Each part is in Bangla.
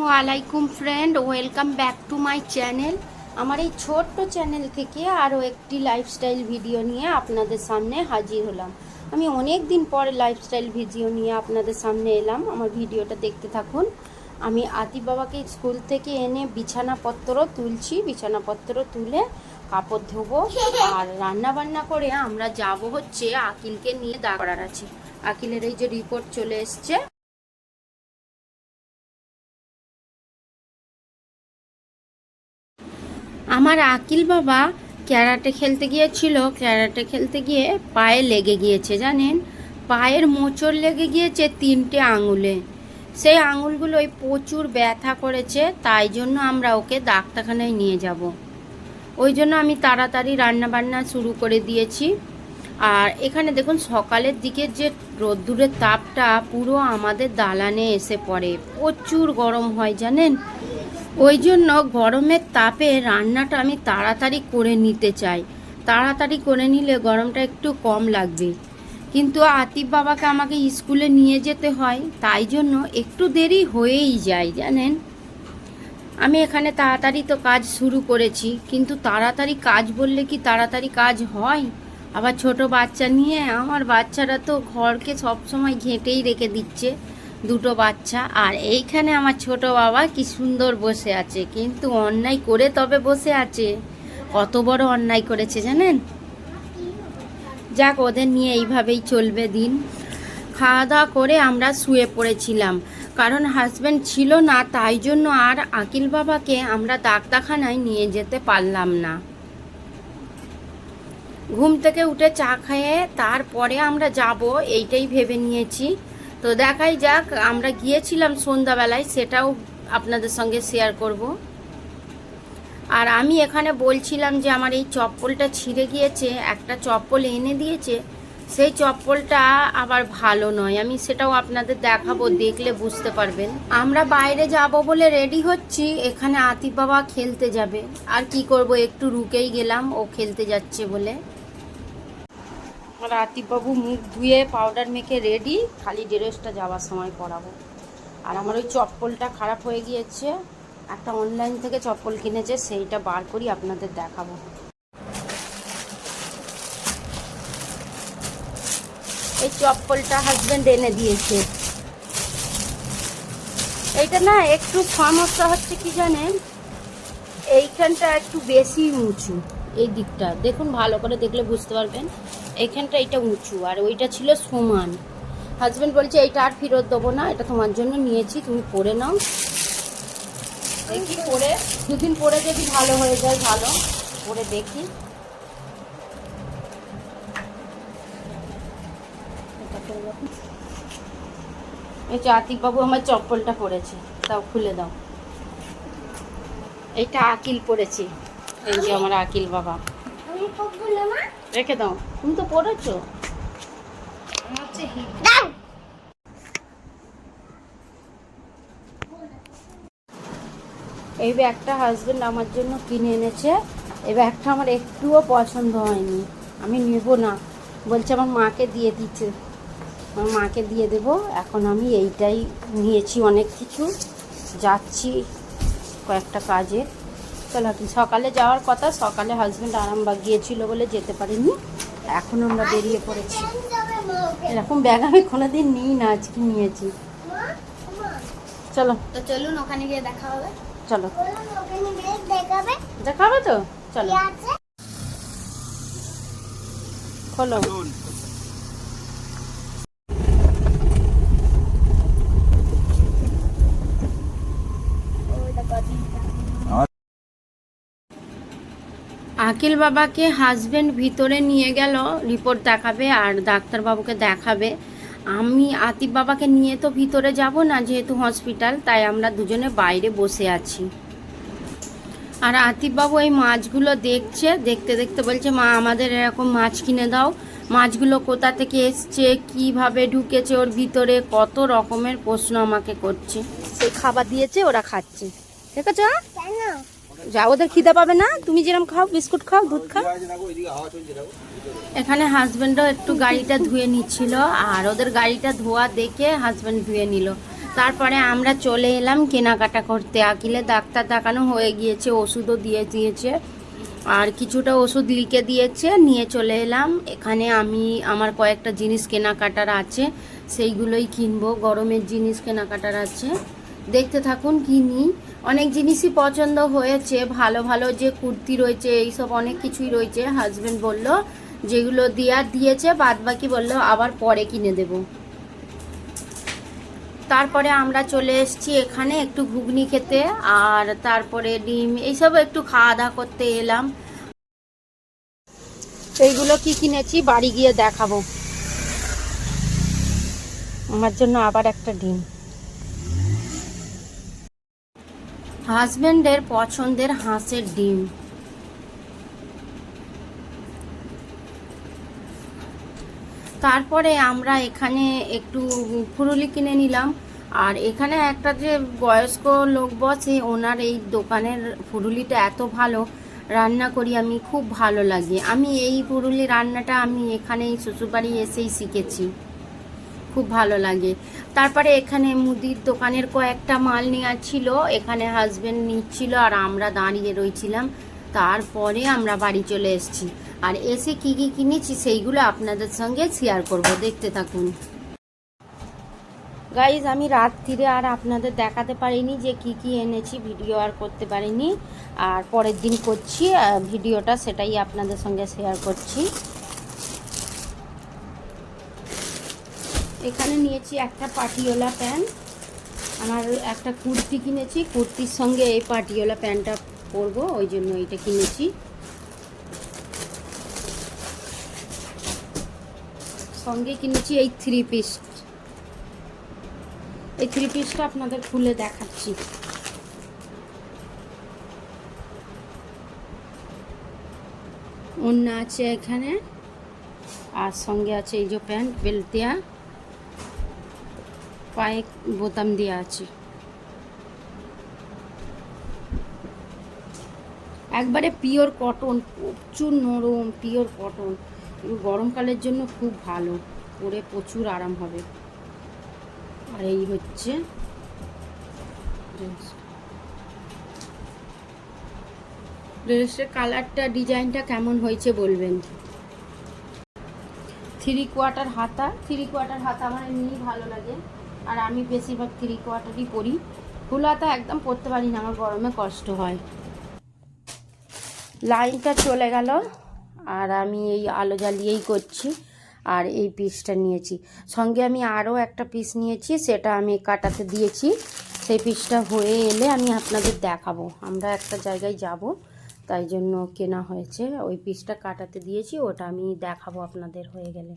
আসসালামু আলাইকুম friend welcome back to my channel আমার এই ছোট্ট চ্যানেল থেকে আরও একটি লাইফস্টাইল ভিডিও নিয়ে আপনাদের সামনে হাজির হলাম। আমি অনেক দিন পরে লাইফস্টাইল ভিডিও নিয়ে আপনাদের সামনে এলাম। আমার ভিডিওটা দেখতে থাকুন। আমি আতিফ বাবাকে স্কুল থেকে এনে বিছানাপত্র তুলছি। বিছানাপত্র তুলে কাপড় ধোবো আর রান্না বান্না করে আমরা যাব হচ্ছে আকিলকে নিয়ে দাঁড় করার আছে। আকিলের এই যে রিপোর্ট চলে এসছে। আমার আকিল বাবা ক্যারাটে খেলতে গিয়েছিল। ক্যারাটে খেলতে গিয়ে পায়ে লেগে গিয়েছে, জানেন? পায়ের মোচড় লেগে গিয়েছে তিনটে আঙুলে। সেই আঙুলগুলোই প্রচুর ব্যথা করেছে, তাই জন্য আমরা ওকে ডাক্তারখানায় নিয়ে যাব। ওই জন্য আমি তাড়াতাড়ি রান্না বান্না শুরু করে দিয়েছি। আর এখানে দেখুন, সকালের দিকে যে রোদ্দুরের তাপটা পুরো আমাদের দালানে এসে পড়ে। প্রচুর গরম হয়, জানেন? ওই জন্য গরমের তাপে রান্নাটা আমি তাড়াতাড়ি করে নিতে চাই। তাড়াতাড়ি করে নিলে গরমটা একটু কম লাগবে। কিন্তু আতিফ বাবাকে আমাকে স্কুলে নিয়ে যেতে হয়, তাই জন্য একটু দেরি হয়েই যায়, জানেন? আমি এখানে তাড়াতাড়ি তো কাজ শুরু করেছি, কিন্তু তাড়াতাড়ি কাজ বললে কি তাড়াতাড়ি কাজ হয়? আবার ছোট বাচ্চা নিয়ে আমার বাচ্চারা তো ঘরকে সবসময় ঘেঁটেই রেখে দিচ্ছে। দুটো বাচ্চা। আর এইখানে আমার ছোট বাবা কি সুন্দর বসে আছে। কিন্তু অন্যায় করে তবে বসে আছে। কত বড় অন্যায় করেছে জানেন? যাক, ওদের নিয়ে এইভাবেই চলবে দিন। খাওয়া দাওয়া করে আমরা শুয়ে পড়েছিলাম। কারণ হাজব্যান্ড ছিল না, তাই জন্য আর আকিল বাবাকে আমরা ডাক্তারখানায় নিয়ে যেতে পারলাম না। ঘুম থেকে উঠে চা খেয়ে তারপরে আমরা যাব, এইটাই ভেবে নিয়েছি। তো দেখাই যাক, আমরা গিয়েছিলাম সন্ধ্যাবেলায়, সেটাও আপনাদের সঙ্গে শেয়ার করব। আর আমি এখানে বলছিলাম যে আমার এই চপ্পলটা ছিঁড়ে গিয়েছে, একটা চপ্পল এনে দিয়েছে, সেই চপ্পলটা আবার ভালো নয়। আমি সেটাও আপনাদের দেখাবো, দেখলে বুঝতে পারবেন। আমরা বাইরে যাব বলে রেডি হচ্ছি, এখানে আতিফ বাবা খেলতে যাবে। আর কি করব, একটু রুকেই গেলাম, ও খেলতে যাচ্ছে বলে। আর আতিফবাবু মুখ ধুয়ে পাউডার মেখে রেডি খালি ড্রেসটা যাওয়ার সময় পরাবো। আর আমার ওই চপ্পলটা খারাপ হয়ে গিয়েছে, একটা অনলাইন থেকে চপ্পল কিনেছে, সেইটা বার করি আপনাদের দেখাবো। এই চপ্পলটা হাজব্যান্ড এনে দিয়েছে। এইটা না একটু সমস্যা হচ্ছে কি জানেন? এইখানটা একটু বেশি উঁচু, এই দিকটা। দেখুন ভালো করে দেখলে বুঝতে পারবেন। এইখানটা এটা উঁচু, আর ওইটা ছিল সমান। হাজব্যান্ড বলছে, এইটা আর ফেরত দেবো না, এটা তোমার জন্য নিয়েছি, তুমি পরে নাও। দেখি পরে দুদিন পরে যদি ভালো হয়ে যায়, ভালো। পরে দেখি। এটা। এই আতিকবাবু আমার চপ্পলটা পরেছে তাও খুলে দাও। এইটা আকিল পরেছি। এই যে আমার আকিল বাবা। রেখে দাও। তুমি তো পড়েছো। এই ব্যাগটা হাজবেন্ড আমার জন্য কিনে এনেছে। এই ব্যাগটা আমার একটুও পছন্দ হয়নি। আমি নেব না। বলছে আমার মাকে দিয়ে দিচ্ছে আমার মাকে দিয়ে দেব। এখন আমি এইটাই নিয়েছি অনেক কিছু। যাচ্ছি কয়েকটা কাজে। চলো সকালে যাওয়ার কথা সকালে হাজবেন্ড আরামবাগ গিয়েছিল বলে যেতে পারিনি। এখন আমরা বেরিয়ে পড়েছি। এরকম ব্যাগ আমি কোনোদিন নিই না আজকে নিয়েছি। চলো। তো চলুন ওখানে গিয়ে দেখা হবে। চলো। ওখানে গিয়ে দেখাবে দেখাবে তো? চলো। খোলো। আকিল বাবাকে হাজবেন্ড ভিতরে নিয়ে গেল রিপোর্ট দেখাবে আর ডাক্তারবাবুকে দেখাবে। আমি আতিফ বাবাকে নিয়ে তো ভিতরে যাব না যেহেতু হসপিটাল তাই আমরা দুজনে বাইরে বসে আছি। আর আতিফবাবু এই মাছগুলো দেখছে দেখতে দেখতে বলছে মা আমাদের এরকম মাছ কিনে দাও। মাছগুলো কোথা থেকে এসছে কীভাবে ঢুকেছে ওর ভিতরে কত রকমের প্রশ্ন আমাকে করছে। সে খাবার দিয়েছে ওরা খাচ্ছে। ঠিক আছে যা, ওদের খিদে পাবে না? তুমি যেরকম খাও, বিস্কুট খাও, দুধ খাও। এখানে হাজবেন্ডও একটু গাড়িটা ধুয়ে নিচ্ছিল, আর ওদের গাড়িটা ধোয়া দেখে হাজবেন্ড ধুয়ে নিল। তারপরে আমরা চলে এলাম কেনাকাটা করতে। আকিলে ডাক্তার দেখানো হয়ে গিয়েছে, ওষুধও দিয়ে দিয়েছে, আর কিছুটা ওষুধ লিখে দিয়েছে, নিয়ে চলে এলাম। এখানে আমি, আমার কয়েকটা জিনিস কেনাকাটার আছে, সেইগুলোই কিনবো। গরমের জিনিস কেনাকাটার আছে। দেখতে থাকুন কিনি অনেক জিনিসই পছন্দ হয়েছে, ভালো ভালো যে কুর্তি রয়েছে, এইসব অনেক কিছুই রয়েছে হাজবেন্ড বলল, যেগুলো দেওয়ার দিয়েছে বাদ বাকি বলল, আবার পরে কিনে দেবো। তারপরে আমরা চলে এসেছি এখানে একটু ঘুগনি খেতে, আর তারপরে ডিম, এইসব একটু খাওয়া দাওয়া করতে এলাম। এইগুলো কি কিনেছি, বাড়ি গিয়ে দেখাবো। আমার জন্য আবার একটা ডিম। হাজবেন্ডের পছন্দের হাঁসের ডিম। তারপরে আমরা এখানে একটু ফুরুলি কিনে নিলাম। আর এখানে একটা যে বয়স্ক লোক বসে, ওনার এই দোকানের ফুরুলিটা এত ভালো, রান্না করি আমি, খুব ভালো লাগে। আমি এই ফুরুলি রান্নাটা আমি এখানেই, শ্বশুরবাড়ি এসেই শিখেছি। খুব ভালো লাগে। তারপরে এখানে মুদির দোকানের কয়েকটা মাল নেওয়া ছিল, এখানে হাজবেন্ড নিচ্ছিল আর আমরা দাঁড়িয়ে রয়েছিলাম তারপরে আমরা বাড়ি চলে এসেছি। আর এসে কি কি কিনেছি সেইগুলো আপনাদের সঙ্গে শেয়ার করব, দেখতে থাকুন। গাইজ আমি রাত্রিরে আর আপনাদের দেখাতে পারিনি যে কি কি এনেছি ভিডিও আর করতে পারিনি। আর পরের দিন করছি ভিডিওটা সেটাই আপনাদের সঙ্গে শেয়ার করছি। এখানে নিয়েছি একটা পাটিওলা প্যান্ট আমার একটা কুর্তি কিনেছি, কুর্তির সঙ্গে এই পাটিওলা প্যান্টটা পরবো, ওই জন্য এটা কিনেছি। সঙ্গে কিনেছি এই থ্রি পিস। এই থ্রি পিসটা আপনাদের খুলে দেখাচ্ছি। অন্য আছে এখানে, আর সঙ্গে আছে এই যে প্যান্ট বেল্ট দেওয়া পায়ে বোতাম দেওয়া আছে। একবারে পিওর কটন, প্রচুর নরম, পিওর কটন। গরমকালের জন্য খুব ভালো, পরে প্রচুর আরাম হবে। আর এই হচ্ছে। ড্রেসের কালারটা ডিজাইনটা কেমন হয়েছে বলবেন? থ্রি কোয়ার্টার হাতা থ্রি কোয়ার্টার হাতা, আমার এমনি ভালো লাগে। আর আমি বেশিরভাগ থ্রি কোয়ার্টারই পরি ফুল হাতা একদম পরতে পারি না, আমার গরমে কষ্ট হয়। লাইনটা চলে গেল, আর আমি এই আলো জ্বালিয়েই করছি, আর এই পিসটা নিয়েছি। সঙ্গে আমি আরও একটা পিস নিয়েছি, সেটা আমি কাটাতে দিয়েছি। সেই পিসটা হয়ে এলে আমি আপনাদের দেখাবো। আমরা একটা জায়গায় যাব, তাই জন্য কেনা হয়েছে। ওই পিসটা কাটাতে দিয়েছি, ওটা আমি দেখাবো আপনাদের হয়ে গেলে।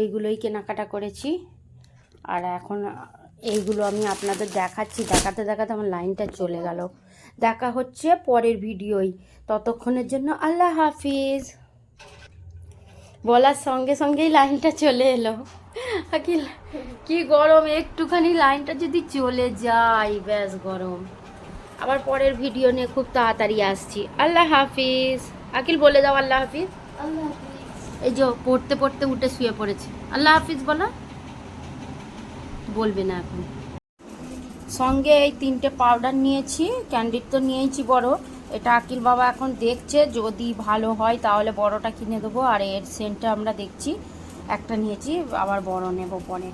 এইগুলোই কেনাকাটা করেছি। আর এখন এইগুলো আমি আপনাদের দেখাচ্ছি। দেখাতে দেখাতে আমার লাইনটা চলে গেল। দেখা হচ্ছে পরের ভিডিওই। ততক্ষণের জন্য আল্লাহ হাফিজ। বলার সঙ্গে সঙ্গেই লাইনটা চলে এলো। আকিল কি গরম একটুখানি লাইনটা যদি চলে যায় ব্যাস গরম। আবার পরের ভিডিও নিয়ে খুব তাড়াতাড়ি আসছি। আল্লাহ হাফিজ। আকিল বলে দাও আল্লাহ হাফিজ। আল্লাহ হাফিজ। এই যে পড়তে পড়তে উঠে শুয়ে পড়েছে। আল্লাহ হাফিজ বলো। বলবে না এখন। সঙ্গে এই তিনটে পাউডার নিয়েছি ক্যান্ডিড তো নিয়েছি বড়। এটা আকিল বাবা এখন দেখছে, যদি ভালো হয় তাহলে বড়টা কিনে দেবো, আর এর সেন্টটা আমরা দেখছি। একটা নিয়েছি, আবার বড় নেব পরে।